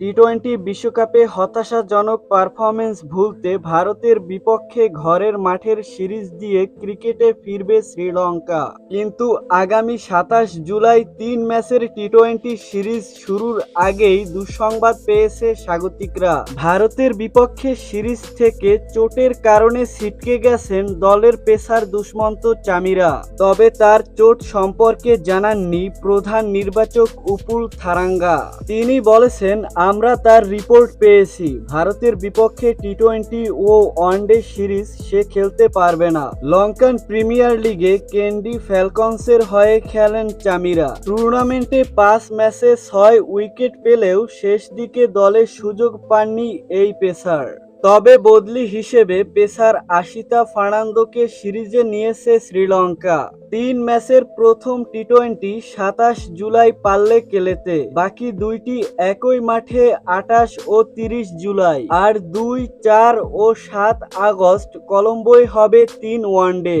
T twenty বিশ্বকাপে হতাশাজনক performance ভুলতে ভারতের বিপক্ষে ঘরের মাঠের সিরিজ দিয়ে ক্রিকেটে ফিরবে শ্রীলঙ্কা। কিন্তু আগামী সাতাশ জুলাই তিন ম্যাচের টি টোয়েন্টি সিরিজ শুরুর আগেই দুঃসংবাদ পেয়েছে স্বাগতিকরা। ভারতের বিপক্ষে সিরিজ থেকে চোটের কারণে ছিটকে গেছেন দলের পেসার দুষ্মন্ত চামিরা। তবে তার চোট সম্পর্কে জানাননি প্রধান নির্বাচক উপুল থারাঙ্গা। তিনি বলেছেন আমরা তার রিপোর্ট পেয়েছি। ভারতের বিপক্ষে টি টোয়েন্টি ও ওয়ানডে সিরিজ সে খেলতে পারবে না। লঙ্কান প্রিমিয়ার লিগে কেন্ডি ফ্যালকনসের হয়ে খেলেন চামিরা। টুর্নামেন্টে পাঁচ ম্যাচে ছয় উইকেট পেলেও শেষ দিকে দলে সুযোগ পাননি এই পেসার। তবে বদলি হিসেবে পেসার আশিতা ফার্নান্দোকে সিরিজে নিয়েছে শ্রীলঙ্কা। তিন ম্যাচের প্রথম টি টোয়েন্টি সাতাশ জুলাই পাল্লে কেলেতে, বাকি দুইটি একই মাঠে আটাশ ও তিরিশ জুলাই। আর দুই চার ও সাত আগস্ট কলম্বোয় হবে তিন ওয়ানডে।